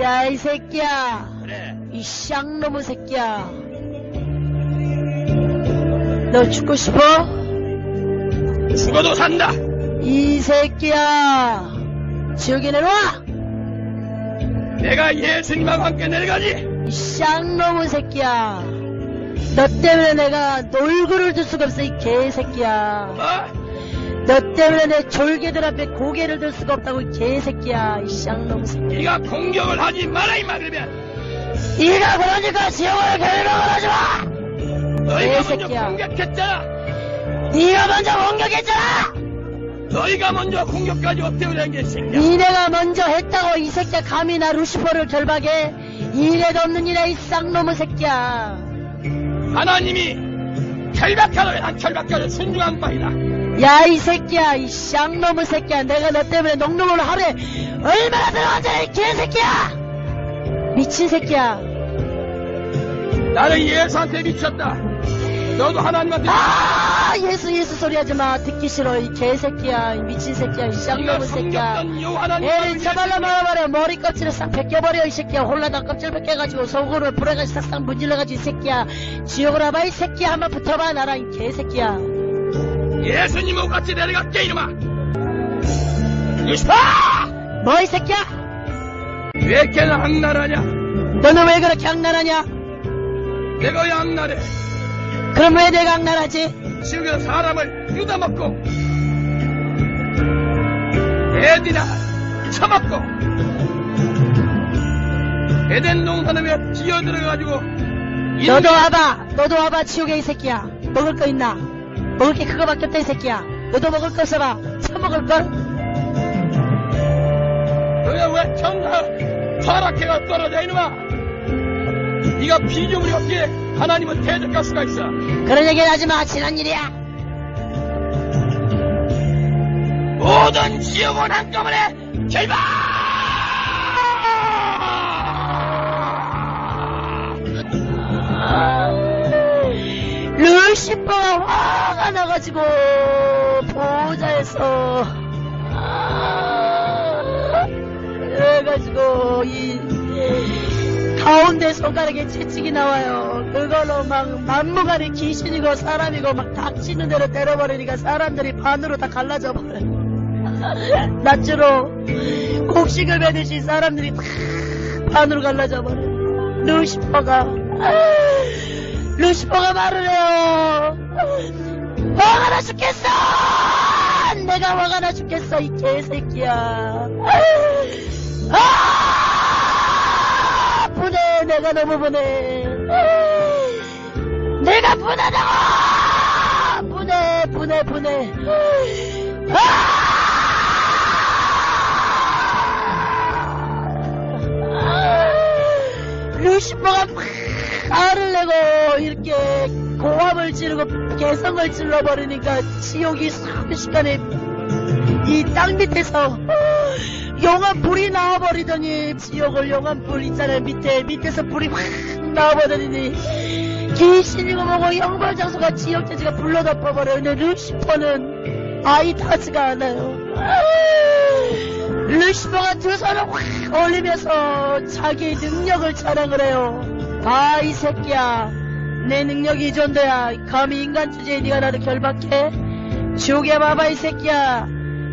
야, 이 새끼야. 그래. 이 쌍놈의 새끼야. 너 죽고 싶어? 죽어도 산다. 이 새끼야. 지옥에 내려와! 내가 예수님하고 함께 내려가지. 이 쌍놈의 새끼야. 너 때문에 내가 놀고를 들 수가 없어, 이 개새끼야. 뭐? 너 때문에 내 졸개들 앞에 고개를 들 수가 없다고, 이 개새끼야. 이 쌍놈의 새끼. 네가 공격을 하지 마라 이마 그러면 네가 그러니까 지옥을 결정을 하지 마! 너희가 먼저 개새끼야. 공격했잖아. 네가 먼저 공격했잖아! 너희가 먼저 공격까지 엎드려는 게 새끼야. 니네가 먼저 했다고 이 새끼야 감히 나 루시퍼를 결박해 이래도 없는 일에 이 쌍놈의 새끼야 하나님이 결박하러 난 결박자를 순종한 바이다. 야 이 새끼야 이 쌍놈의 새끼야 내가 너 때문에 농놈을 하루에 얼마나 들어간잖아 이 개새끼야 미친 새끼야 나는 예수한테 미쳤다. 너도 하나님한테 아 예수 예수 소리 하지마. 듣기 싫어 이 개새끼야 이 미친 새끼야 이 쌍놈의 새끼야. 애를 쳐발라 말아버려 머리 껍질을 싹 벗겨버려 이 새끼야. 홀라당 껍질 벗겨가지고 속으로 불에가지고 싹싹 문질러가지고 이 새끼야. 지옥을 와봐 이 새끼야. 한번 붙어봐 나랑 이 개새끼야. 예수님하고 같이 내려갈게 이놈아. 유시파! 뭐 이 새끼야? 왜 이렇게 악랄하냐? 너는 왜 그렇게 악랄하냐? 내가 양날해 그럼 왜 내가 악랄하지? 지옥에서 사람을 유다먹고 애들아 처먹고 에덴 동산에 기어들어가지고 너도 와봐 너도 와봐 지옥에 이 새끼야. 먹을 거 있나? 먹을 게 그거밖에 없다 이 새끼야. 너도 먹을 거 없어봐. 처먹을 걸? 너야 왜 천사 타락해가 떨어져 이놈아 네가 피조물이 없기에 하나님은 대적할 수가 있어. 그런 얘기는 하지 마 지난 일이야. 모든 지옥은 한꺼번에 결박 루시퍼가 화가 나가지고 보호자에서 아, 그래가지고 이 가운데 손가락에 채찍이 나와요. 그걸로 막 만무가리 귀신이고 사람이고 막 닥치는 대로 때려버리니까 사람들이 반으로 다 갈라져 버려요. 낫주로 곡식을 매듯이 사람들이 다 반으로 갈라져 버려요. 루시퍼가 루시퍼가 말을 해요. 화가 나 죽겠어! 내가 화가 나 죽겠어, 이 개새끼야. 아! 내가 너무 분해. 내가 분하다고! 분해, 분해, 분해. 아! 루시퍼가 막 화를 내고 이렇게 고함을 지르고 개성을 질러버리니까 지옥이 순식간에 이 땅 밑에서 용암 불이 나와버리더니 지옥을 용암 불 있잖아요 밑에 밑에서 불이 확 나와버리더니 귀신이고 뭐고 영벌 장소가 지옥 대지가 불러 덮어버려요 루시퍼는 아이 타지가 않아요 루시퍼가 두 손을 확 올리면서 자기 능력을 자랑을 해요. 아, 이 새끼야. 내 능력이 이 정도야. 감히 인간 주제에 네가 나를 결박해? 지옥에 봐봐, 이 새끼야.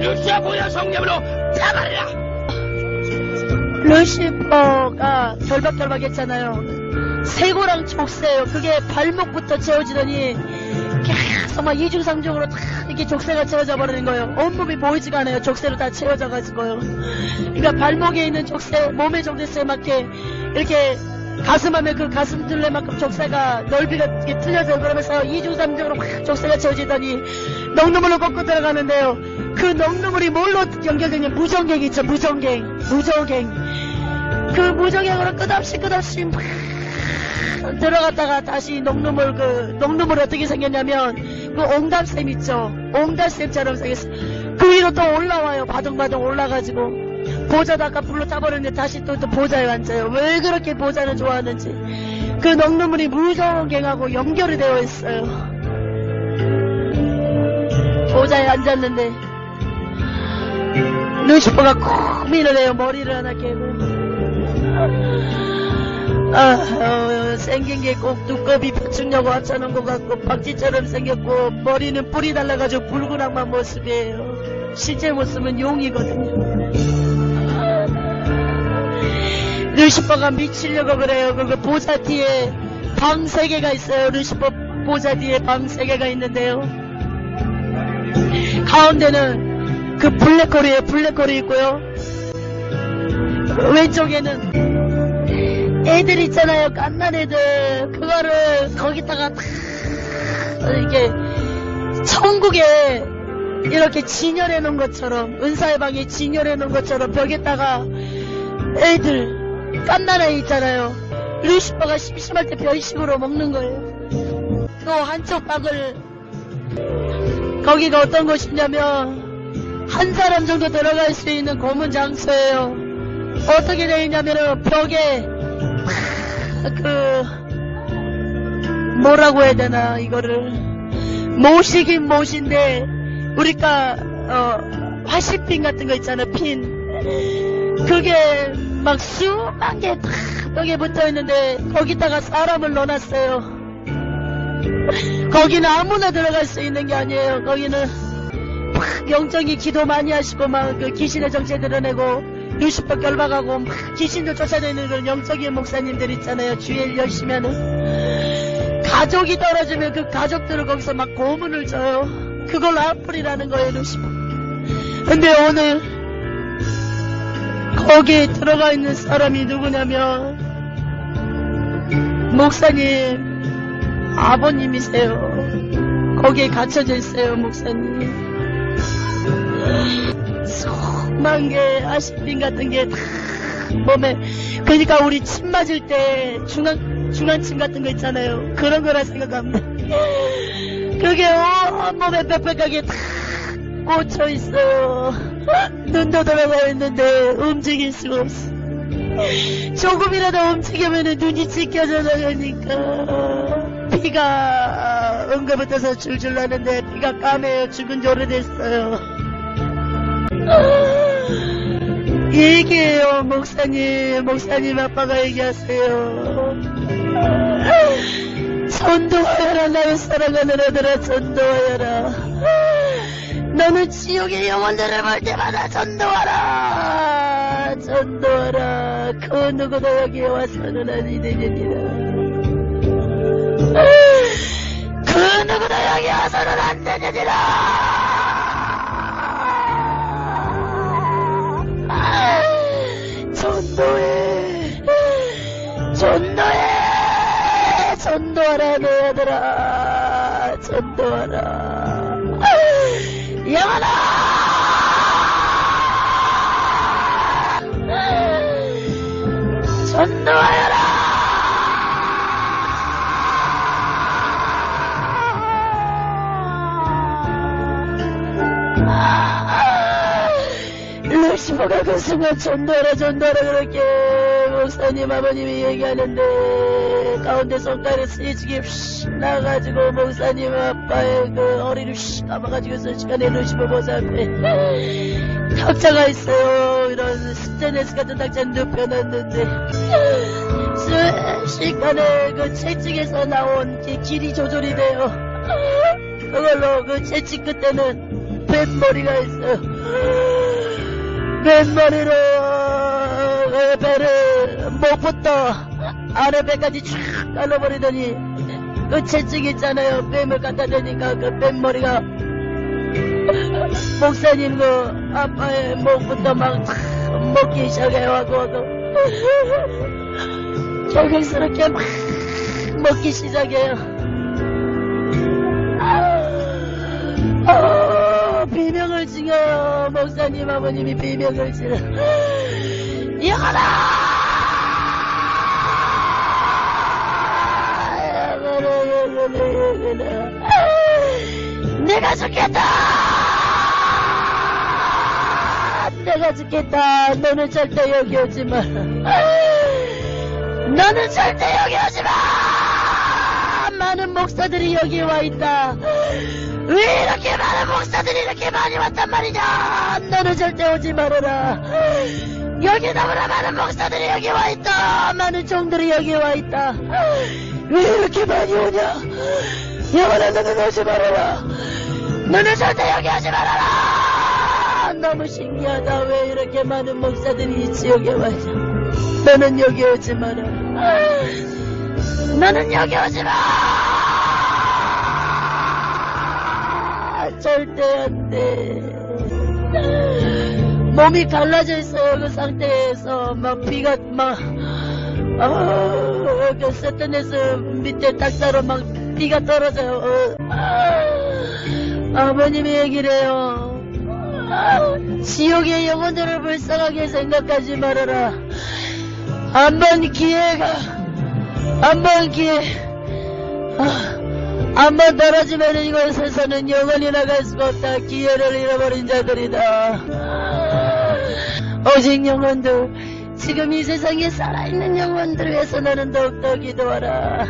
루시아 보여 성령으로 타버리라 루시퍼가 결박결박했잖아요. 세고랑 족쇄요. 그게 발목부터 채워지더니 계속 막 이중삼중으로 다 이렇게 족쇄가 채워져 버리는 거예요. 온몸이 보이지가 않아요. 족쇄로 다 채워져 가지고요. 그러니까 발목에 있는 족쇄, 몸의 족쇄에 맞게 이렇게 가슴하면 그 가슴 둘레만큼 족쇄가 넓이가 이렇게 틀려져 그러면서 이중삼중으로 확 족쇄가 채워지더니 넉누물로 꺾고 들어가는데요. 그 넉누물이 뭘로 연결되냐 무정갱 있죠 무정갱 무정갱. 그 무정약으로 끝없이 끝없이 막 들어갔다가 다시 녹눈물 그 녹눈물 어떻게 생겼냐면 그 옹달샘 있죠. 옹달샘처럼 생겼어. 그 위로 또 올라와요. 바둥바둥 올라가지고. 보자도 아까 불로 타버렸는데 다시 또, 또 보자에 앉아요. 왜 그렇게 보자를 좋아하는지. 그 녹눈물이 무정갱하고 연결이 되어 있어요. 보자에 앉았는데 루시퍼가 고민을 해요 머리를 하나 깨고 아, 어, 생긴 게 꼭 두꺼비 파충류하고 합쳐놓은 것 같고 박쥐처럼 생겼고 머리는 뿔이 달라가지고 붉은 악마 모습이에요. 실제 모습은 용이거든요. 루시퍼가 미치려고 그래요. 그거 보자 뒤에 방 세 개가 있어요. 루시퍼 보자 뒤에 방 세 개가 있는데요. 가운데는 그 블랙홀이에요. 블랙홀이 있고요. 왼쪽에는 애들 있잖아요. 깐난 애들. 그거를 거기다가 탁 이렇게 천국에 이렇게 진열해 놓은 것처럼 은사의 방에 진열해 놓은 것처럼 벽에다가 애들 깐난 애 있잖아요. 루시퍼가 심심할 때 별식으로 먹는 거예요. 또 한쪽 방을 거기가 어떤 곳이냐면 한 사람 정도 들어갈 수 있는 검은 장소예요. 어떻게 되어 있냐면은 벽에 그 뭐라고 해야 되나 이거를. 못이긴 못인데 우리가 어 화시핀 같은 거 있잖아요 핀. 그게 막 수만 개 다 벽에 붙어 있는데 거기다가 사람을 넣어놨어요. 거기는 아무나 들어갈 수 있는 게 아니에요. 거기는 막 영적인 기도 많이 하시고 막 그 귀신의 정체 드러내고 루시퍼 결박하고 막 귀신도 쫓아내는 그런 영적인 목사님들 있잖아요. 주일 열심히 하는. 가족이 떨어지면 그 가족들을 거기서 막 고문을 줘요. 그걸 악플이라는 거예요, 루시퍼. 근데 오늘 거기에 들어가 있는 사람이 누구냐면 목사님 아버님이세요. 거기에 갇혀져 있어요, 목사님. 수만 개 아시핀 같은 게 다 몸에. 그러니까 우리 침 맞을 때 중앙 중앙침 같은 거 있잖아요. 그런 거라 생각합니다. 그게 온몸에 빽빽하게 다 꽂혀 있어요. 눈도 들어가 있는데 움직일 수가 없어. 조금이라도 움직이면 눈이 찢겨져 나가니까. 피가 응급부터서 줄줄 나는데 피가 까매요. 죽은 지 오래됐어요 얘기해요, 목사님. 목사님 아빠가 얘기하세요. 전도하여라, 나의 사랑하는 아들아, 전도하여라. 너는 지옥의 영혼들을 볼 때마다 전도하라. 전도하라. 그 누구도 여기에 와서는 아니 되느니라. 그 누구도 여기 와서는 안 되느니라. 전도해. 전도해. 전도하라 내 아들아. 전도하라. 영원아! 전도하여라 루시퍼가 그 순간 전도하라 전도하라 그렇게 목사님 아버님이 얘기하는데 가운데 손가락에 스리치게 휙 나가지고 목사님 아빠의 그 허리를 휙 감아가지고 순식간에 루시퍼 보사 앞에 탁자가 있어요. 이런 스테네스 같은 탁자는 눕혀놨는데. 순식간에 그 채찍에서 나온 게 길이 조절이 돼요. 그걸로 그 채찍 끝에는 뱃머리가 있어요 맨머리로 어, 배를 목부터 아래배까지 쫙 깔아버리더니 그 채찍 있잖아요 뱀을 갖다 대니까 그 뱀머리가 목사님 그 아빠의 목부터 막탁 먹기 시작해가지고 경경스럽게 막 먹기 시작해요 아, 지어요. 목사님 아버님이 비명을 지르 이거다! 내가 죽겠다! 내가 죽겠다! 너는 절대 여기 오지마. 너는 절대 여기 오지마! 많은 목사들이 여기 와 있다. 왜 이렇게 많은 목사들이 이렇게 많이 왔단 말이냐? 너는 절대 오지 말아라. 여기 너무나 많은 목사들이 여기 와 있다. 많은 종들이 여기 와 있다. 왜 이렇게 많이 오냐? 영원한 너는 오지 말아라. 너는 절대 여기 오지 말아라. 너무 신기하다. 왜 이렇게 많은 목사들이 이 지역에 와 있냐? 너는 여기 오지 마라. 너는 여기 오지 마. 절대 안 돼. 몸이 갈라져 있어요. 그 상태에서 막 비가 막 아, 그 세트에서 밑에 딱따로 막 비가 떨어져요. 어, 아, 아버님이 얘기를 해요. 아, 지옥의 영혼들을 불쌍하게 생각하지 말아라. 한 번 기회가, 한 번 기회, 아, 한번 떨어지면 이곳에서는 영원히 나갈 수가 없다. 기회를 잃어버린 자들이다. 오직 영혼들, 지금 이 세상에 살아있는 영혼들 위해서 나는 더욱더 기도하라.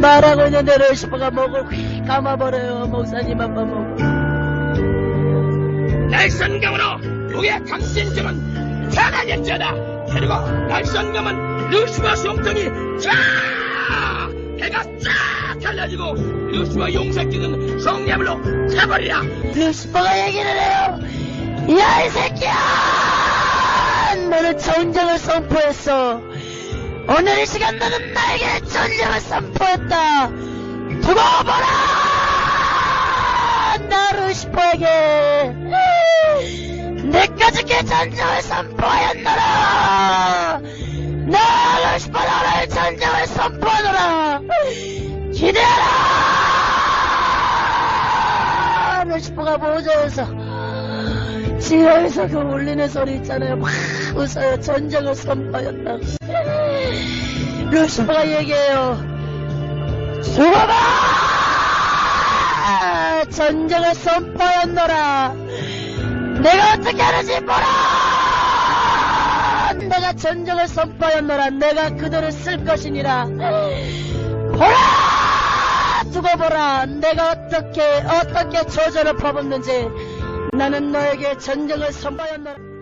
말하고 있는 대로 싶어가 목을 휙 감아버려요. 목사님 한 번 보고. 날선감으로 우리의 강신점은 자가년자다 그리고 날선감은 루시와 성통이 쫙 해가 쫙 갈라지고 루시와 용사끼는 성례물로 차버리라 루시퍼가 얘기를 해요. 야, 이 새끼야! 너는 전쟁을 선포했어. 오늘 이 시간 너는 나에게 전쟁을 선포했다. 두고 보라! 나 루시퍼에게 내까지게 전쟁을 선포하였노라. 선포하노라. 기대하라! 루시퍼가 보좌에서 지하에서 그 울리는 소리 있잖아요. 막 웃어요. 전쟁을 선포하였다고. 루시퍼가 얘기해요. 죽어봐! 전쟁을 선포하였노라. 내가 어떻게 하는지 보라! 내가 전쟁을 선포하였노라. 내가 그들을 쓸 것이니라. 보라! 두고 보라. 내가 어떻게, 어떻게 조절을 퍼붓는지. 나는 너에게 전쟁을 선포하였노라.